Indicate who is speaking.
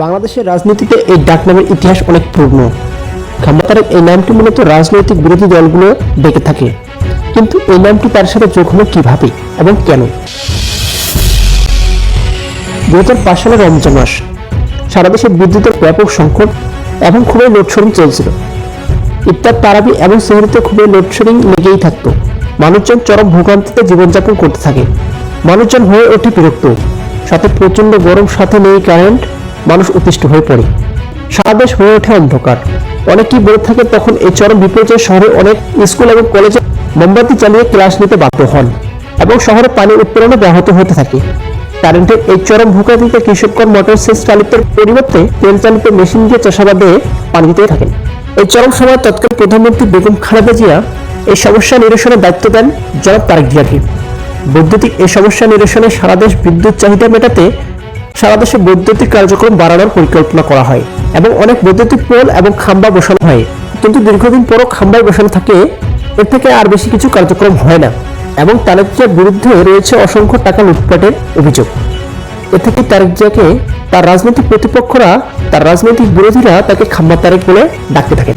Speaker 1: বাংলাদেশের রাজনীতিতে এই ডাকনামের ইতিহাস অনেক খাম্বা তারেক এই নামটি মূলত রাজনৈতিক বিরোধী দলগুলো ডেকে থাকে। কিন্তু এই নামটি তার সাথে যোগ হলো কীভাবে এবং কেন? দু হাজার পাঁচ সালের রমজান মাস, সারা দেশে বিদ্যুতের ব্যাপক সংকট এবং খুবই লোডশেডিং চলছিল। ইফতার, তারাবি এবং সেহরিতে খুবই লোডশেডিং লেগেই থাকতো। মানুষজন চরম ভোগান্তিতে জীবনযাপন করতে থাকে। মানুষজন হয়ে ওঠে বিরক্ত। সাথে প্রচণ্ড গরম, সাথে নেই কারেন্ট মানুষ অতিষ্ঠ হয়ে পড়ে। সারা দেশ হয়ে ওঠে অন্ধকার। অনেকেই বলে থাকে তখন এই চরম বিপর্যয় শহরে অনেক স্কুল এবং কলেজে মোমবাতি চালিয়ে ক্লাস নিতে বাধ্য হন এবং শহরে পানি উৎপাদনও ব্যাহত হতে থাকে। কারেন্টের এই চরম ভোগান্তিতে কৃষকগণ মোটর সেচ চালিতের পরিবর্তে তেল চালিত মেশিন দিয়ে চাষাবাদে পানি দিতে থাকেন। এই চরম সময় তৎকালীন প্রধানমন্ত্রী বেগম খালেদা জিয়া এই সমস্যা নিরসনের দায়িত্ব দেন জনাব তারেক জিয়াকে। বৈদ্যুতিক এই সমস্যা নিরসনে সারা দেশ বিদ্যুৎ চাহিদা মেটাতে সারা দেশে বৈদ্যুতিক কার্যক্রম বাড়ানোর পরিকল্পনা করা হয় এবং অনেক বৈদ্যুতিক পোল এবং খাম্বা বসানো হয়। কিন্তু দীর্ঘদিন পরও খাম্বায় বসানো থাকে, এর থেকে আর বেশি কিছু কার্যক্রম হয় না এবং তারেক জিয়ার বিরুদ্ধে রয়েছে অসংখ্য টাকা লুটপাটের অভিযোগ। এ থেকে তারেক জিয়াকে তার রাজনৈতিক প্রতিপক্ষরা, তার রাজনৈতিক বিরোধীরা তাকে খাম্বা তারেক বলে ডাকতে থাকেন।